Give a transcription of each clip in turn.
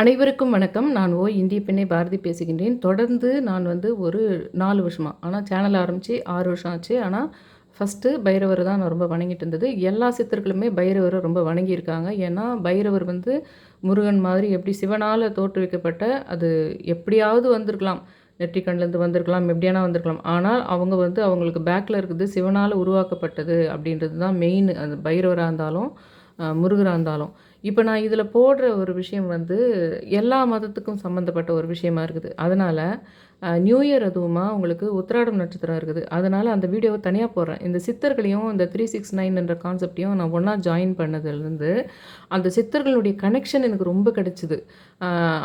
அனைவருக்கும் வணக்கம். நான் ஓ இந்திய பெண்ணை பாரதி பேசுகின்றேன். தொடர்ந்து நான் வந்து ஒரு நாலு வருஷமாக ஆனால் சேனல் ஆரம்பித்து ஆறு வருஷம் ஆச்சு. ஆனால் ஃபஸ்ட்டு பைரவர் தான் நான் ரொம்ப வணங்கிட்டு இருந்தது. எல்லா சித்தர்களுமே பைரவரை ரொம்ப வணங்கியிருக்காங்க ஏன்னா பைரவர் வந்து முருகன் மாதிரி எப்படி சிவனால் தோற்றுவிக்கப்பட்ட அது எப்படியாவது வந்திருக்கலாம். நெற்றிக்கண்லேருந்து வந்திருக்கலாம் எப்படியானா வந்திருக்கலாம். ஆனால் அவங்க வந்து அவங்களுக்கு பேக்கில் இருக்குது சிவனால் உருவாக்கப்பட்டது அப்படின்றது தான் மெயின் அந்த பைரவராக இருந்தாலும் முருகராக இருந்தாலும். இப்போ நான் இதில் போடுற ஒரு விஷயம் வந்து எல்லா மதத்துக்கும் சம்மந்தப்பட்ட ஒரு விஷயமா இருக்குது. அதனால் நியூ இயர் அதுவுமா உங்களுக்கு உத்திராடம் நட்சத்திரம் இருக்குது. அதனால் அந்த வீடியோவை தனியாக போடுறேன். இந்த சித்தர்களையும் இந்த த்ரீ சிக்ஸ் நைன் என்ற கான்செப்டையும் நான் ஒன்றா ஜாயின் பண்ணதுலேருந்து அந்த சித்தர்களுடைய கனெக்ஷன் எனக்கு ரொம்ப கிடைச்சிது.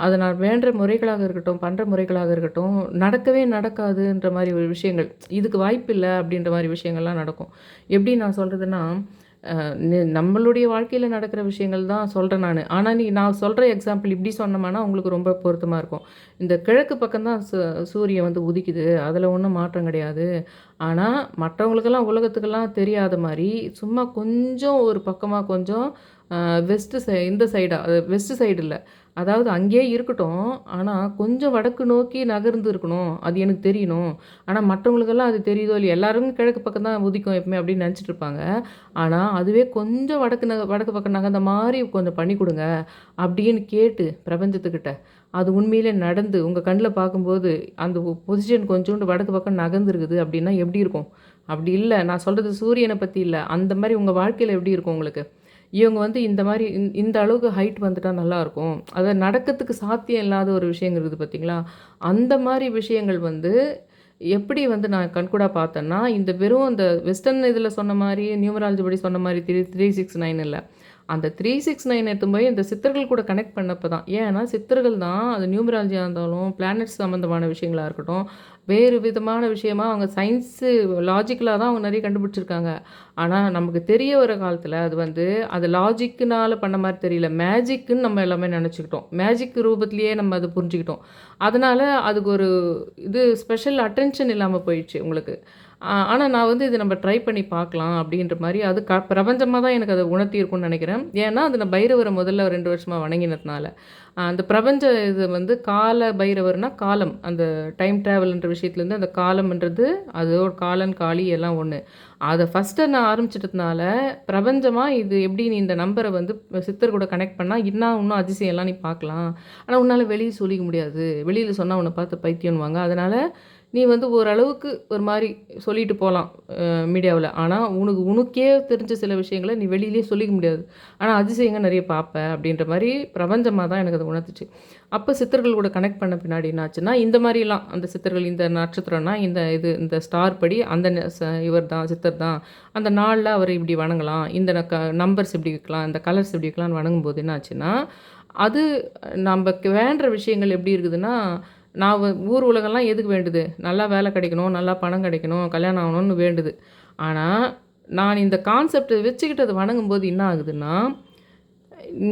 அதை நான் வேண்டுற முறைகளாக இருக்கட்டும் பண்ணுற முறைகளாக இருக்கட்டும் நடக்கவே நடக்காதுன்ற மாதிரி ஒரு விஷயங்கள். இதுக்கு வாய்ப்பு இல்லை அப்படின்ற மாதிரி விஷயங்கள்லாம் நடக்கும். எப்படி நான் சொல்கிறதுன்னா நம்மளுடைய வாழ்க்கையில் நடக்கிற விஷயங்கள் தான் சொல்கிறேன் நான். ஆனால் நீ நான் சொல்கிற எக்ஸாம்பிள் இப்படி சொன்னோம்னா உங்களுக்கு ரொம்ப பொருத்தமாக இருக்கும். இந்த கிழக்கு பக்கம்தான் சூரியன் வந்து உதிக்குது. அதில் ஒன்றும் மாற்றம் கிடையாது. ஆனால் மற்றவங்களுக்கெல்லாம் உலகத்துக்கெல்லாம் தெரியாத மாதிரி சும்மா கொஞ்சம் ஒரு பக்கமாக கொஞ்சம் வெஸ்ட்டு சை இந்த சைடாக வெஸ்ட்டு சைடு இல்லை. அதாவது அங்கேயே இருக்கட்டும் ஆனால் கொஞ்சம் வடக்கு நோக்கி நகர்ந்து இருக்கணும் அது எனக்கு தெரியணும். ஆனால் மற்றவங்களுக்கெல்லாம் அது தெரியுதோ இல்லை எல்லாரும் கிழக்கு பக்கம் தான் உதிக்கும் எப்பவுமே அப்படின்னு நினச்சிட்டு இருப்பாங்க. ஆனால் அதுவே கொஞ்சம் வடக்கு நக வடக்கு பக்கம் நகர்ந்த மாதிரி கொஞ்சம் பண்ணி கொடுங்க அப்படின்னு கேட்டு பிரபஞ்சத்துக்கிட்ட. அது உண்மையிலே நடந்து உங்கள் கண்ணில் பார்க்கும்போது அந்த பொசிஷன் கொஞ்சோண்டு வடக்கு பக்கம் நகர்ந்துருக்குது அப்படின்னா எப்படி இருக்கும்? அப்படி இல்லை. நான் சொல்கிறது சூரியனை பற்றி இல்லை. அந்த மாதிரி உங்கள் வாழ்க்கையில் எப்படி இருக்கும் உங்களுக்கு? இவங்க வந்து இந்த மாதிரி இந்த- இந்த அளவுக்கு ஹைட் வந்துட்டால் நல்லாயிருக்கும் அதை நடக்கிறதுக்கு சாத்தியம் இல்லாத ஒரு விஷயங்கிறது பார்த்திங்களா அந்த மாதிரி விஷயங்கள் வந்து எப்படி வந்து நான் கண்கூடா பார்த்தேன்னா இந்த வெறும் அந்த வெஸ்டர்ன் இதில் சொன்ன மாதிரி நியூமராலஜி படி சொன்ன மாதிரி த்ரீ த்ரீ சிக்ஸ் நைன் இல்லை. அந்த த்ரீ சிக்ஸ் நைன் எடுத்து போய் இந்த சித்தர்கள் கூட கனெக்ட் பண்ணப்போ தான் ஏன்னா சித்தர்கள் தான் அது நியூமராலஜியாக இருந்தாலும் பிளானட்ஸ் சம்மந்தமான விஷயங்களாக இருக்கட்டும் வேறு விதமான விஷயமா அவங்க சயின்ஸு லாஜிக்கலாக தான் அவங்க நிறைய கண்டுபிடிச்சிருக்காங்க. ஆனால் நமக்கு தெரிய வர காலத்தில் அது வந்து அது லாஜிக்குனால் பண்ண மாதிரி தெரியல. மேஜிக்குன்னு நம்ம எல்லாமே நினச்சிக்கிட்டோம். மேஜிக் ரூபத்திலேயே நம்ம அதை புரிஞ்சுக்கிட்டோம். அதனால் அதுக்கு ஒரு இது ஸ்பெஷல் அட்டென்ஷன் இல்லாமல் போயிடுச்சு உங்களுக்கு. ஆனால் நான் வந்து இது நம்ம ட்ரை பண்ணி பார்க்கலாம் அப்படின்ற மாதிரி அது க பிரபஞ்சமாக தான் எனக்கு அதை உணர்த்தியிருக்கும்னு நினைக்கிறேன். ஏன்னா அது நான் பைரவரை முதல்ல ரெண்டு வருஷமாக வணங்கினதுனால. அந்த பிரபஞ்ச இது வந்து கால பைரவர்னா காலம். அந்த டைம் ட்ராவல்ன்ற விஷயத்துலேருந்து அந்த காலம்ன்றது அதோட காலன் காளி எல்லாம் ஒன்று அதை ஃபஸ்ட்டு நான் ஆரம்பிச்சிட்டதுனால பிரபஞ்சமாக இது எப்படி நீ இந்த நம்பரை வந்து சித்தர் கூட கனெக்ட் பண்ணால் இன்னும் இன்னும் அதிசயம்லாம் நீ பார்க்கலாம். ஆனால் உன்னால் வெளியே சொல்லிக்க முடியாது. வெளியில் சொன்னால் உன்னை பார்த்து பைத்தியம்வாங்க அதனால் நீ வந்து ஓரளவுக்கு ஒரு மாதிரி சொல்லிட்டு போகலாம் மீடியாவில். ஆனால் உனக்கு உனக்கே தெரிஞ்ச சில விஷயங்களை நீ வெளியிலே சொல்லிக்க முடியாது. ஆனால் அதிசயங்க நிறைய பார்ப்ப அப்படின்ற மாதிரி பிரபஞ்சமாக தான் எனக்கு அதை உணர்த்துச்சு. அப்போ சித்தர்கள் கூட கனெக்ட் பண்ண பின்னாடி என்னாச்சுன்னா இந்த மாதிரிலாம் அந்த சித்தர்கள் இந்த நட்சத்திரம்னா இந்த இது இந்த ஸ்டார் படி அந்த இவர் தான் சித்தர் தான் அந்த நாளில் அவர் இப்படி வணங்கலாம் இந்த க நம்பர்ஸ் இப்படி வைக்கலாம் இந்த கலர்ஸ் இப்படி வைக்கலாம்னு வணங்கும்போது என்ன ஆச்சுன்னா அது நம்ம வேண்டுற விஷயங்கள் எப்படி இருக்குதுன்னா நான் ஊர் உலகம்லாம் எதுக்கு வேண்டுது? நல்லா வேலை கிடைக்கணும் நல்லா பணம் கிடைக்கணும் கல்யாணம் ஆகணும்னு வேண்டுது. ஆனால் நான் இந்த கான்செப்டை வச்சுக்கிட்டு அதை வணங்கும்போது என்ன ஆகுதுன்னா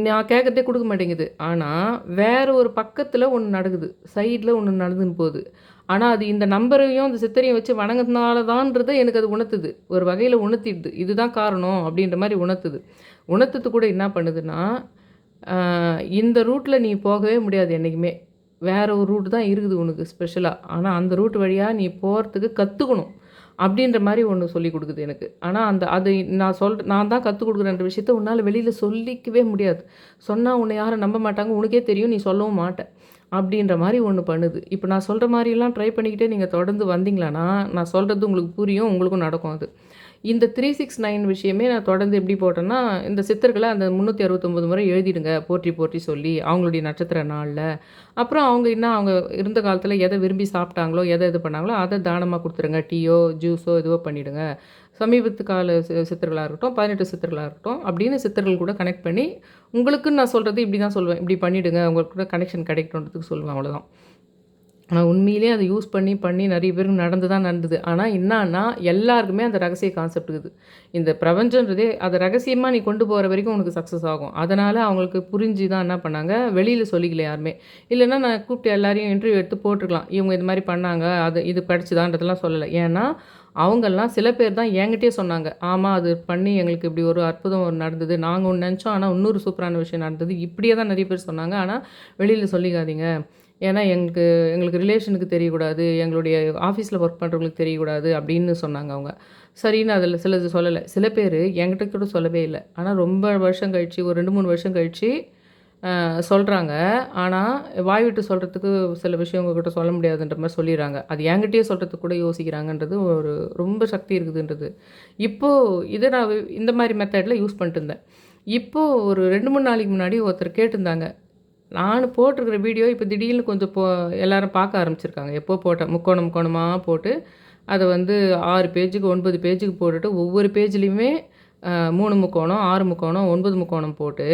நான் கேட்குறதே கொடுக்க மாட்டேங்குது. ஆனால் வேறு ஒரு பக்கத்தில் ஒன்று நடக்குது. சைடில் ஒன்று நடந்துன்னு போகுது. ஆனால் அது இந்த நம்பரையும் இந்த சித்தரையும் வச்சு வணங்குறதுனால எனக்கு அது உணர்த்துது. ஒரு வகையில் உணர்த்திடுது. இதுதான் காரணம் அப்படின்ற மாதிரி உணர்த்துது. உணர்த்தது கூட என்ன பண்ணுதுன்னா இந்த ரூட்டில் நீ போகவே முடியாது என்றைக்குமே வேறு ஒரு ரூட் தான் இருக்குது உனக்கு ஸ்பெஷலாக ஆனால் அந்த ரூட் வழியாக நீ போகிறதுக்கு கற்றுக்கணும் அப்படின்ற மாதிரி ஒன்று சொல்லி கொடுக்குது எனக்கு. ஆனால் அந்த அது நான் சொல் நான் தான் கற்றுக் கொடுக்குறேன்ற விஷயத்த உன்னால் வெளியில் சொல்லிக்கவே முடியாது. சொன்னால் உன்னை யாரும் நம்ப மாட்டாங்க. உனக்கே தெரியும் நீ சொல்லவும் மாட்ட. அப்படின்ற மாதிரி ஒன்று பண்ணுது. இப்போ நான் சொல்கிற மாதிரிலாம் ட்ரை பண்ணிக்கிட்டே நீங்கள் தொடர்ந்து வந்தீங்களான்னா நான் சொல்கிறது உங்களுக்கு புரியும் உங்களுக்கும் நடக்கும் அது. இந்த த்ரீ சிக்ஸ் நைன் விஷயமே நான் தொடர்ந்து எப்படி போட்டேன்னா இந்த சித்தர்களை அந்த முந்நூற்றி அறுபத்தொம்பது முறை எழுதிடுங்க போற்றி போற்றி சொல்லி அவங்களுடைய நட்சத்திர நாளில். அப்புறம் அவங்க என்ன அவங்க இருந்த காலத்தில் எதை விரும்பி சாப்பிட்டாங்களோ எதை இது பண்ணாங்களோ அதை தானமாக கொடுத்துருங்க. டீயோ ஜூஸோ இதுவோ பண்ணிவிடுங்க சமீபத்து கால சி- சித்தர்களாக இருக்கட்டும் பதினெட்டு சித்தர்களாக இருக்கட்டும் அப்படின்னு சித்தர்கள் கூட கனெக்ட் பண்ணி உங்களுக்குன்னு நான் சொல்கிறது இப்படி தான் சொல்லுவேன். இப்படி பண்ணிவிடுங்க உங்களுக்கு கூட கனெக்ஷன் கிடைக்கணுன்றதுக்கு சொல்லுவேன் அவ்வளோதான் ஆனால் உண்மையிலே அதை யூஸ் பண்ணி பண்ணி நிறைய பேருக்கு நடந்து தான் நடந்தது. ஆனால் என்னன்னா எல்லாருக்குமே அந்த ரகசிய கான்செப்ட் இருக்குது. இந்த பிரபஞ்சன்றதே அதை ரகசியமாக நீ கொண்டு போகிற வரைக்கும் உனக்கு சக்ஸஸ் ஆகும். அதனால் அவங்களுக்கு புரிஞ்சு தான் என்ன பண்ணாங்க? வெளியில் சொல்லிக்கல யாருமே. இல்லைன்னா நான் கூப்பிட்டு எல்லாரையும் இன்டர்வியூ எடுத்து போட்டிருக்கலாம். இவங்க இது மாதிரி பண்ணாங்க அது இது படிச்சுதான்றதெல்லாம் சொல்லலை. ஏன்னா அவங்கெல்லாம் சில பேர் தான் என்கிட்டயே சொன்னாங்க. ஆமாம் அது பண்ணி எங்களுக்கு இப்படி ஒரு அற்புதம் ஒரு நடந்தது. நாங்கள் ஒன்று நினச்சோம் ஆனால் இன்னொரு சூப்பரான விஷயம் நடந்தது. இப்படியே தான் நிறைய பேர் சொன்னாங்க. ஆனால் வெளியில் சொல்லிக்காதீங்க. ஏன்னா எங்களுக்கு எங்களுக்கு ரிலேஷனுக்கு தெரியக்கூடாது எங்களுடைய ஆஃபீஸில் ஒர்க் பண்ணுறவங்களுக்கு தெரியக்கூடாது அப்படின்னு சொன்னாங்க அவங்க. சரின்னு அதில் சிலது சொல்லலை. சில பேர் என்கிட்ட கூட சொல்லவே இல்லை. ஆனால் ரொம்ப வருஷம் கழித்து ஒரு ரெண்டு மூணு வருஷம் கழித்து சொல்கிறாங்க ஆனால் வாய் விட்டு சொல்கிறதுக்கு சில விஷயம் உங்ககிட்ட சொல்ல முடியாதுன்ற மாதிரி சொல்லிடுறாங்க. அது என்கிட்டயே சொல்கிறதுக்கு கூட யோசிக்கிறாங்கன்றது ஒரு ரொம்ப சக்தி இருக்குதுன்றது. இப்போது இதை நான் இந்த மாதிரி மெத்தடில் யூஸ் பண்ணிட்டு இருந்தேன். இப்போது ஒரு ரெண்டு மூணு நாளைக்கு முன்னாடி ஒருத்தர் கேட்டிருந்தாங்க. நான் போட்டிருக்கிற வீடியோ இப்போ திடீர்னு கொஞ்சம் போ எல்லாரும் பார்க்க ஆரம்பிச்சிருக்காங்க. எப்போ போட்டேன் முக்கோணம் முக்கோணமாக போட்டு அதை வந்து ஆறு பேஜுக்கு ஒன்பது பேஜுக்கு போட்டுட்டு ஒவ்வொரு பேஜ்லேயுமே மூணு முக்கோணம் ஆறு முக்கோணம் ஒன்பது முக்கோணம் போட்டு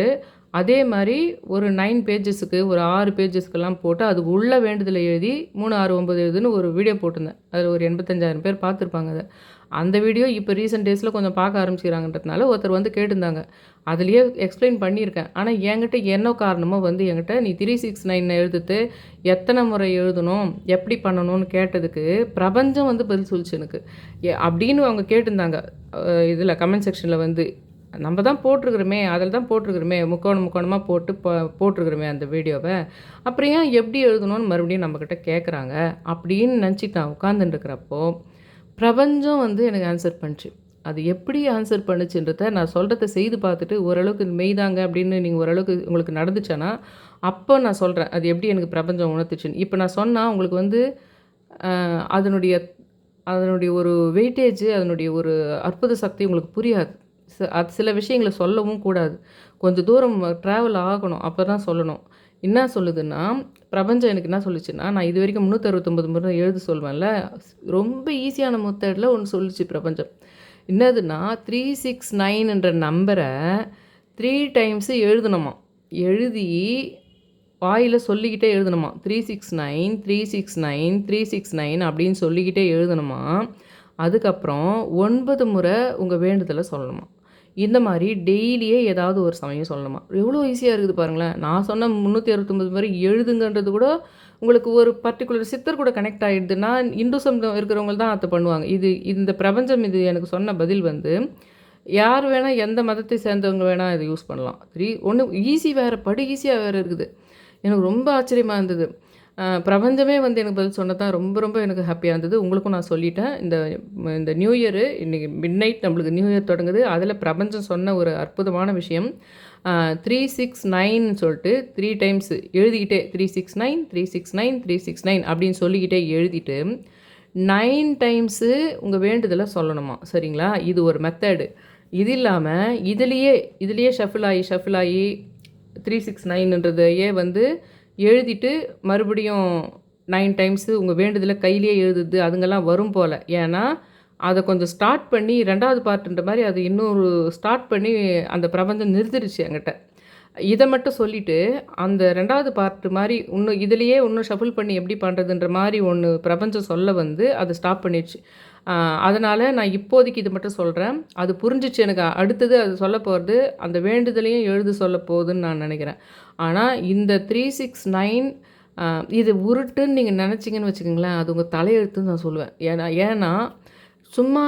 அதே மாதிரி ஒரு நைன் பேஜஸுக்கு ஒரு ஆறு பேஜஸ்க்கெல்லாம் போட்டு அது உள்ள வேண்டுதலை எழுதி மூணு ஆறு ஒம்பது எழுதுன்னு ஒரு வீடியோ போட்டிருந்தேன். அதில் ஒரு எண்பத்தஞ்சாயிரம் பேர் பார்த்துருப்பாங்க அதை. அந்த வீடியோ இப்போ ரீசெண்ட் டேஸில் கொஞ்சம் பார்க்க ஆரம்பிச்சிக்கிறாங்கன்றதுனால ஒருத்தர் வந்து கேட்டிருந்தாங்க. அதுலேயே எக்ஸ்பிளைன் பண்ணியிருக்கேன். ஆனால் என்கிட்ட என்ன காரணமோ வந்து என்கிட்ட நீ த்ரீ சிக்ஸ் நைன் எழுதுட்டு எத்தனை முறை எழுதணும் எப்படி பண்ணணும்னு கேட்டதுக்கு பிரபஞ்சம் வந்து பதில் சொல்லிச்சு எனக்கு. அப்படின்னு அவங்க கேட்டிருந்தாங்க. இதில் கமெண்ட் செக்ஷனில் வந்து நம்ம தான் போட்டிருக்கிறோமே அதில் தான் போட்டிருக்கிறோமே முக்கோணம் முக்கோணமாக போட்டு போ போட்டிருக்கிறோமே அந்த வீடியோவை. அப்புறம் ஏன் எப்படி எழுதணும்னு மறுபடியும் நம்மக்கிட்ட கேட்குறாங்க அப்படின்னு நினச்சிட்டு நான் உட்காந்துட்டுருக்கிறப்போ பிரபஞ்சம் வந்து எனக்கு ஆன்சர் பண்ணுச்சு. அது எப்படி ஆன்சர் பண்ணுச்சுன்றத நான் சொல்கிறத செய்து பார்த்துட்டு ஓரளவுக்கு மெய்தாங்க அப்படின்னு நீங்கள் ஓரளவுக்கு உங்களுக்கு நடந்துச்சேன்னா அப்போ நான் சொல்கிறேன் அது எப்படி எனக்கு பிரபஞ்சம் உணர்த்துச்சுன்னு. இப்போ நான் சொன்னால் உங்களுக்கு வந்து அதனுடைய அதனுடைய ஒரு வெயிட்டேஜ் அதனுடைய ஒரு அற்புத சக்தி உங்களுக்கு புரியாது. அது சில விஷயங்களை சொல்லவும் கூடாது. கொஞ்சம் தூரம் ட்ராவல் ஆகணும் அப்போ தான் சொல்லணும். என்ன சொல்லுதுன்னா பிரபஞ்சம் எனக்கு என்ன சொல்லுச்சுன்னா நான் இது வரைக்கும் முந்நூற்றறுபத்தொம்பது முறை எழுத சொல்வேன்ல ரொம்ப ஈஸியான முத்தடில் ஒன்று சொல்லிச்சு பிரபஞ்சம். என்னதுன்னா த்ரீ சிக்ஸ் நைன்ன்ற நம்பரை த்ரீ டைம்ஸு எழுதணுமா எழுதி வாயில் சொல்லிக்கிட்டே எழுதணுமா three six nine three six nine three six nine அப்படின்னு சொல்லிக்கிட்டே எழுதணுமா அதுக்கப்புறம் ஒன்பது முறை உங்கள் வேண்டுதலை சொல்லணுமா? இந்த மாதிரி டெய்லியே ஏதாவது ஒரு சமயம் சொல்லணுமா? எவ்வளோ ஈஸியாக இருக்குது பாருங்களேன். நான் சொன்ன முந்நூற்றி அறுபத்தொம்பது மாதிரி எழுதுங்கன்றது கூட உங்களுக்கு ஒரு பர்டிகுலர் சித்தர் கூட கனெக்ட் ஆகிடுதுன்னா இந்துசம் இருக்கிறவங்க தான் அதை பண்ணுவாங்க. இது இந்த பிரபஞ்சம் இது எனக்கு சொன்ன பதில் வந்து யார் வேணால் எந்த மதத்தை சேர்ந்தவங்க வேணால் இதை யூஸ் பண்ணலாம். த்ரீ ஒன்று ஈஸி வேறு படு ஈஸியாக வேறு இருக்குது. எனக்கு ரொம்ப ஆச்சரியமாக இருந்தது. பிரபஞ்சமே வந்து எனக்கு பதில் சொன்னதான் ரொம்ப ரொம்ப எனக்கு ஹாப்பியாக இருந்தது. உங்களுக்கும் நான் சொல்லிட்டேன். இந்த இந்த நியூ இயரு இன்றைக்கி மிட் நைட் நம்மளுக்கு நியூ இயர் தொடங்குது. அதில் பிரபஞ்சம் சொன்ன ஒரு அற்புதமான விஷயம் த்ரீ சிக்ஸ் நைன் சொல்லிட்டு த்ரீ டைம்ஸ் எழுதிக்கிட்டே three six nine three six nine three six nine அப்படின்னு சொல்லிக்கிட்டே எழுதிட்டு நைன் டைம்ஸு உங்கள் வேண்டுதலை சொல்லணுமா? சரிங்களா? இது ஒரு மெத்தடு இது இல்லாமல் இதுலேயே இதுலேயே ஷஃபில் ஆகி ஷஃபில் ஆகி த்ரீ சிக்ஸ் நைன்ன்றதையே வந்து எழுதிட்டு மறுபடியும் நைன் டைம்ஸு உங்கள் வேண்டுதலை கையிலேயே எழுதுது அதுங்கெல்லாம் வரும் போல். ஏன்னா அதை கொஞ்சம் ஸ்டார்ட் பண்ணி ரெண்டாவது பார்ட்டுன்ற மாதிரி அது இன்னொரு ஸ்டார்ட் பண்ணி அந்த பிரபஞ்சம் நிறுத்திடுச்சு என்கிட்ட. இதை மட்டும் சொல்லிவிட்டு அந்த ரெண்டாவது பார்ட்டு மாதிரி இன்னும் இதுலேயே இன்னும் ஷஃபிள் பண்ணி எப்படி பண்ணுறதுன்ற மாதிரி ஒன்று பிரபஞ்சம் சொல்ல வந்து அதை ஸ்டாப் பண்ணிடுச்சு. அதனால் நான் இப்போதைக்கு இது மட்டும் சொல்கிறேன் அது புரிஞ்சிச்சு எனக்கு. அடுத்தது அது சொல்ல போகிறது அந்த வேண்டுதலையும் எழுத சொல்ல போகுதுன்னு நான் நினைக்கிறேன். ஆனால் இந்த த்ரீ சிக்ஸ் நைன் இது உருட்டுன்னு நீங்கள் நினச்சிங்கன்னு வச்சுக்கோங்களேன் அது உங்கள் தலையெழுத்துன்னு நான் சொல்லுவேன். ஏன்னா ஏன்னா சும்மா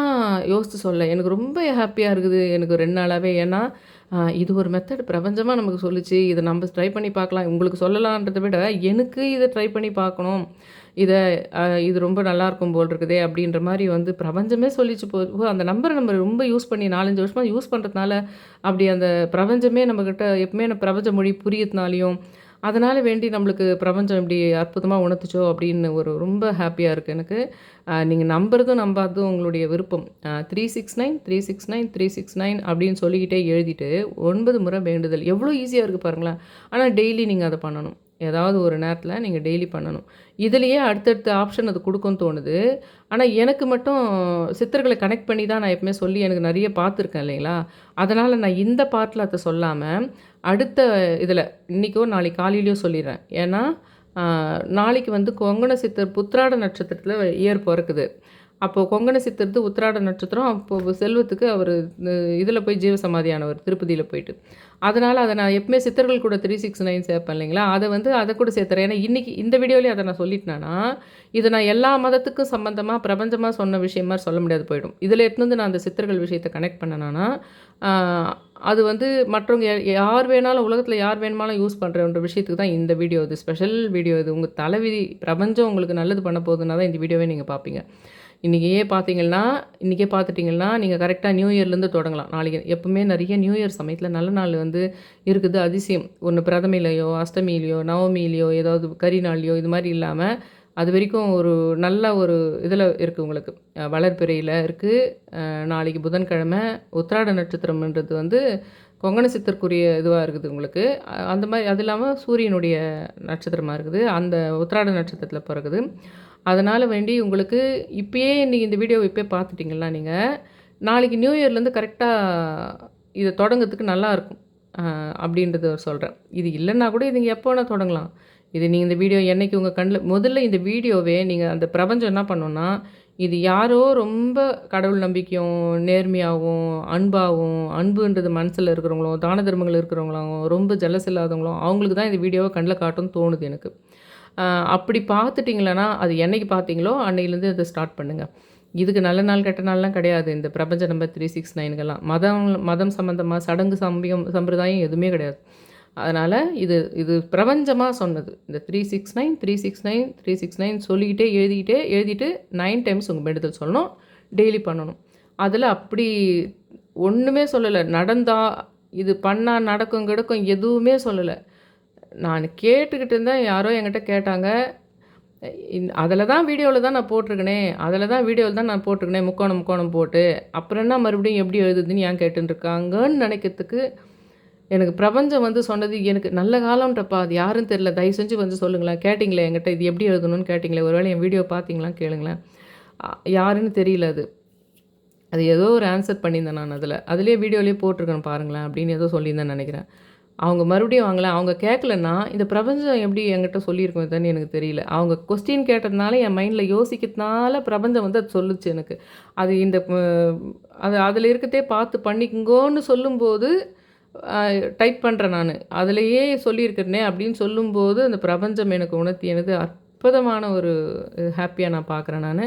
யோசித்து சொல்ல எனக்கு ரொம்ப ஹாப்பியாக இருக்குது எனக்கு ரெண்டு நாளாகவே ஏன்னா இது ஒரு மெத்தட் பிரபஞ்சமாக நமக்கு சொல்லிச்சு. இதை நம்ம ட்ரை பண்ணி பார்க்கலாம். உங்களுக்கு சொல்லலான்றதை விட எனக்கு இதை ட்ரை பண்ணி பார்க்கணும். இதை இது ரொம்ப நல்லாயிருக்கும் போல் இருக்குதே அப்படின்ற மாதிரி வந்து பிரபஞ்சமே சொல்லிச்சு போ அந்த நம்பரை நம்ம ரொம்ப யூஸ் பண்ணி நாலஞ்சு வருஷமாக யூஸ் பண்ணுறதுனால அப்படி அந்த பிரபஞ்சமே நம்மக்கிட்ட எப்பவுமே பிரபஞ்ச மொழி புரியதுனாலையும் அதனால் வேண்டி நம்மளுக்கு பிரபஞ்சம் இப்படி அற்புதமாக உணர்த்துச்சோ அப்படின்னு ஒரு ரொம்ப ஹாப்பியாக இருக்குது எனக்கு. நீங்கள் நம்புறதும் நம்பாததும் உங்களுடைய விருப்பம். Three six nine three six nine three six nine அப்படின்னு சொல்லிக்கிட்டே எழுதிட்டு ஒன்பது முறை வேண்டுதல். எவ்வளோ ஈஸியாக இருக்குது பாருங்களேன். ஆனால் டெய்லி நீங்கள் அதை பண்ணணும். ஏதாவது ஒரு நேரத்தில் நீங்கள் டெய்லி பண்ணணும். இதுலேயே அடுத்தடுத்த ஆப்ஷன் அது கொடுக்கும்னு தோணுது. ஆனால் எனக்கு மட்டும் சித்தர்களை கனெக்ட் பண்ணி தான் நான் எப்பவுமே சொல்லி எனக்கு நிறைய பார்த்துருக்கேன் இல்லைங்களா? அதனால் நான் இந்த பாட்டில் அதை சொல்லாமல் அடுத்த இதில் இன்றைக்கோ நாளைக்கு காலையிலையோ சொல்லிடுறேன். ஏன்னா நாளைக்கு வந்து கொங்கண சித்தர் புத்திராட நட்சத்திரத்தில் இயர் பிறக்குது. அப்போது கொங்கண சித்தர்த்து உத்திராட நட்சத்திரம் அப்போது செல்வத்துக்கு அவர் இதில் போய் ஜீவசமாதியானவர் திருப்பதியில் போயிட்டு. அதனால் அதை நான் எப்பவுமே சித்தர்கள் கூட த்ரீ சிக்ஸ் நைன் சேர்ப்பேன் இல்லைங்களா? அதை வந்து அதை கூட சேர்த்துறேன். ஏன்னா இன்றைக்கி இந்த வீடியோலேயே அதை நான் சொல்லிட்டேன்னா இதை நான் எல்லா மதத்துக்கும் சம்மந்தமாக பிரபஞ்சமாக சொன்ன விஷயம் மாதிரி சொல்ல முடியாது போயிடும். இதில் எடுத்துருந்து நான் அந்த சித்தர்கள் விஷயத்தை கனெக்ட் பண்ணனானா அது வந்து மற்றவங்க யார் வேணாலும் உலகத்தில் யார் வேணுமாலும் யூஸ் பண்ணுறன்ற விஷயத்துக்கு தான் இந்த வீடியோ. இது ஸ்பெஷல் வீடியோ. இது உங்கள் தலைவிதி பிரபஞ்சம் உங்களுக்கு நல்லது பண்ண போகுதுன்னா தான் இந்த வீடியோவே நீங்கள் பார்ப்பீங்க. இன்றைக்கியே பார்த்தீங்கன்னா இன்றைக்கே பார்த்துட்டிங்கன்னா நீங்கள் கரெக்டாக நியூ இயர்லேருந்து தொடங்கலாம். நாளைக்கு எப்பவுமே நிறைய நியூ இயர் சமயத்தில் நல்ல நாள் வந்து இருக்குது. அதிசயம். ஒன்று பிரதமையிலையோ அஷ்டமியிலையோ நவமியிலையோ ஏதாவது கறி நாள்லையோ இது மாதிரி இல்லாமல் அது வரைக்கும் ஒரு நல்ல ஒரு இதில் இருக்குது உங்களுக்கு. வளர்ப்பிறையில் இருக்குது நாளைக்கு புதன்கிழமை உத்திராட நட்சத்திரம்ன்றது வந்து கொங்கண சித்தருக்குரிய இதுவாக இருக்குது உங்களுக்கு. அந்த மாதிரி அது இல்லாமல் சூரியனுடைய நட்சத்திரமாக இருக்குது. அந்த உத்திராட நட்சத்திரத்தில் பிறகுது. அதனால் வேண்டி உங்களுக்கு இப்போயே நீங்கள் இந்த வீடியோவை இப்போ பார்த்துட்டிங்களா நீங்கள் நாளைக்கு நியூ இயர்லேருந்து கரெக்டாக இதை தொடங்கிறதுக்கு நல்லாயிருக்கும் அப்படின்றத சொல்கிறேன் இது இல்லைன்னா கூட இது நீங்கள் எப்போ வேணால் தொடங்கலாம். இது நீங்கள் இந்த வீடியோ என்றைக்கு உங்கள் கண்ணில் முதல்ல இந்த வீடியோவே நீங்கள் அந்த பிரபஞ்சம் என்ன பண்ணோன்னா இது யாரோ ரொம்ப கடவுள் நம்பிக்கையும் நேர்மையாகவும் அன்பாகவும் அன்புன்றது மனசில் இருக்கிறவங்களும் தான தர்மங்கள் இருக்கிறவங்களும் ரொம்ப ஜலஸ் இல்லாதவங்களும் அவங்களுக்கு தான் இந்த வீடியோவை கண்ணில் காட்டும்னு தோணுது எனக்கு. அப்படி பார்த்துட்டிங்களன்னா அது என்றைக்கு பார்த்தீங்களோ அன்னையிலேருந்து அதை ஸ்டார்ட் பண்ணுங்கள் இதுக்கு நல்ல நாள் கெட்ட நாள்லாம் கிடையாது. இந்த பிரபஞ்ச நம்பர் த்ரீ சிக்ஸ் நைனுக்கெல்லாம் மதம் மதம் சம்மந்தமாக சடங்கு சம்பியம் சம்பிரதாயம் எதுவுமே கிடையாது. அதனால் இது இது பிரபஞ்சமாக சொன்னது. இந்த three six nine three six nine three six nine சொல்லிக்கிட்டே எழுதிக்கிட்டே எழுதிட்டு நைன் டைம்ஸ் உங்கள் மெடுதல் சொல்லணும். டெய்லி பண்ணணும். அதில் அப்படி ஒன்றுமே சொல்லலை. நடந்தா இது பண்ணால் நடக்கும் கிடக்கும் எதுவுமே சொல்லலை. நான் கேட்டுக்கிட்டு இருந்தேன் யாரோ என்கிட்ட கேட்டாங்க அதில் தான் வீடியோவில் தான் நான் போட்டிருக்கனே அதில் தான் வீடியோவில் தான் நான் போட்டிருக்கனே முக்கோணம் முக்கோணம் போட்டு அப்புறம் என்ன மறுபடியும் எப்படி எழுதுதுன்னு ஏன் கேட்டுருக்காங்கன்னு நினைக்கிறதுக்கு எனக்கு பிரபஞ்சம் வந்து சொன்னது எனக்கு நல்ல காலம்ன்றப்பா அது யாரும் தெரில தயவு செஞ்சு வந்து சொல்லுங்களேன் கேட்டிங்களே என்கிட்ட இது எப்படி எழுதணும்னு கேட்டிங்களே ஒருவேளை என் வீடியோ பார்த்தீங்களா கேளுங்களேன். யாருன்னு தெரியல அது. அது ஏதோ ஒரு ஆன்சர் பண்ணியிருந்தேன் நான் அதில். அதுலேயே வீடியோலேயே போட்டிருக்கேன் பாருங்களேன் அப்படின்னு ஏதோ சொல்லியிருந்தேன் நினைக்கிறேன். அவங்க மறுபடியும் வாங்கலாம் அவங்க கேட்கலன்னா இந்த பிரபஞ்சம் எப்படி என்கிட்ட சொல்லியிருக்கோம் இதுன்னு எனக்கு தெரியல. அவங்க கொஸ்டின் கேட்டதுனால என் மைண்டில் யோசிக்கிறதுனால பிரபஞ்சம் வந்து அது சொல்லுச்சு எனக்கு. அது இந்த அது அதில் இருக்கத்தே பார்த்து பண்ணிக்குங்கோன்னு சொல்லும்போது டைப் பண்ணுறேன் நான். அதிலையே சொல்லியிருக்கிறேனே அப்படின்னு சொல்லும்போது அந்த பிரபஞ்சம் எனக்கு உணர்த்தியனது அற்புதமான ஒரு ஹாப்பியாக நான் பார்க்குறேன் நான்.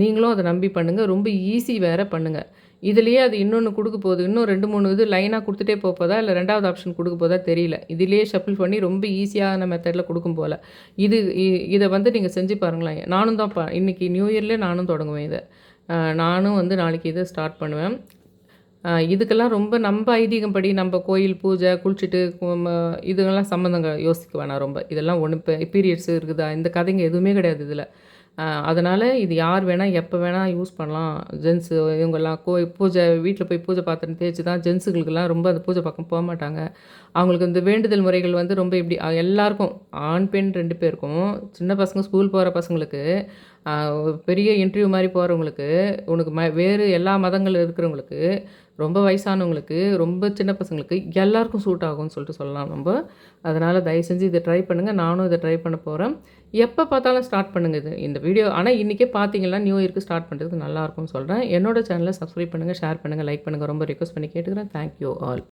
நீங்களும் அதை நம்பி பண்ணுங்கள் ரொம்ப ஈஸி வேறு பண்ணுங்கள் இதுலேயே அது இன்னொன்று கொடுக்க போகுது. இன்னும் ரெண்டு மூணு இது லைனாக கொடுத்துட்டே போதா இல்லை ரெண்டாவது ஆப்ஷன் கொடுக்க போதா தெரியல. இதிலேயே ஷஃபில் பண்ணி ரொம்ப ஈஸியான மெத்தடில் கொடுக்கும் போல். இது இதை வந்து நீங்கள் செஞ்சு பாருங்களேன். நானும் தான் பா இன்றைக்கி நியூ இயர்லேயே நானும் தொடங்குவேன் இதை. நானும் வந்து நாளைக்கு இதை ஸ்டார்ட் பண்ணுவேன். இதுக்கெல்லாம் ரொம்ப நம்ம ஐதீகம் படி நம்ம கோயில் பூஜை குளிச்சுட்டு இதுங்கெல்லாம் சம்மந்தங்க யோசிக்க வேணாம் ரொம்ப. இதெல்லாம் ஒன்று பீரியட்ஸ் இருக்குதா? இந்த கதைங்க எதுவுமே கிடையாது இதில். அதனால் இது யார் வேணால் எப்போ வேணால் யூஸ் பண்ணலாம். ஜென்ஸு இவங்கெல்லாம் கோ பூஜை வீட்டில் போய் பூஜை பாத்திரம் தேய்ச்சி தான் ஜென்ஸுகளுக்கெல்லாம் ரொம்ப அந்த பூஜை பக்கம் போக மாட்டாங்க. அவங்களுக்கு இந்த வேண்டுதல் முறைகள் வந்து ரொம்ப இப்படி எல்லாருக்கும் ஆண் பெண் ரெண்டு பேருக்கும் சின்ன பசங்க ஸ்கூல் போகிற பசங்களுக்கு பெரிய இன்டர்வியூ மாதிரி போகிறவங்களுக்கு உனக்கு ம வேறு எல்லா மதங்கள் இருக்கிறவங்களுக்கு ரொம்ப வயசானவங்களுக்கு ரொம்ப சின்ன பசங்களுக்கு எல்லாருக்கும் சூட் ஆகும்னு சொல்லிட்டு சொல்லலாம் நம்ம. அதனால் தயவு செஞ்சு இதை ட்ரை பண்ணுங்கள் நானும் இதை ட்ரை பண்ண போகிறேன் எப்போ பார்த்தாலும் ஸ்டார்ட் பண்ணுங்கள் இது. இந்த வீடியோ ஆனால் இன்றைக்கே பார்த்தீங்கன்னா நியூ இயர்க்கு ஸ்டார்ட் பண்ணுறதுக்கு நல்லாயிருக்கும்னு சொல்கிறேன் என்னோடய சேனலை சப்ஸ்கிரைப் பண்ணுங்கள் ஷேர் பண்ணுங்கள் லைக் பண்ணுங்கள் ரொம்ப ரிக்வஸ்ட் பண்ணி கேட்டுக்கிறேன். Thank you all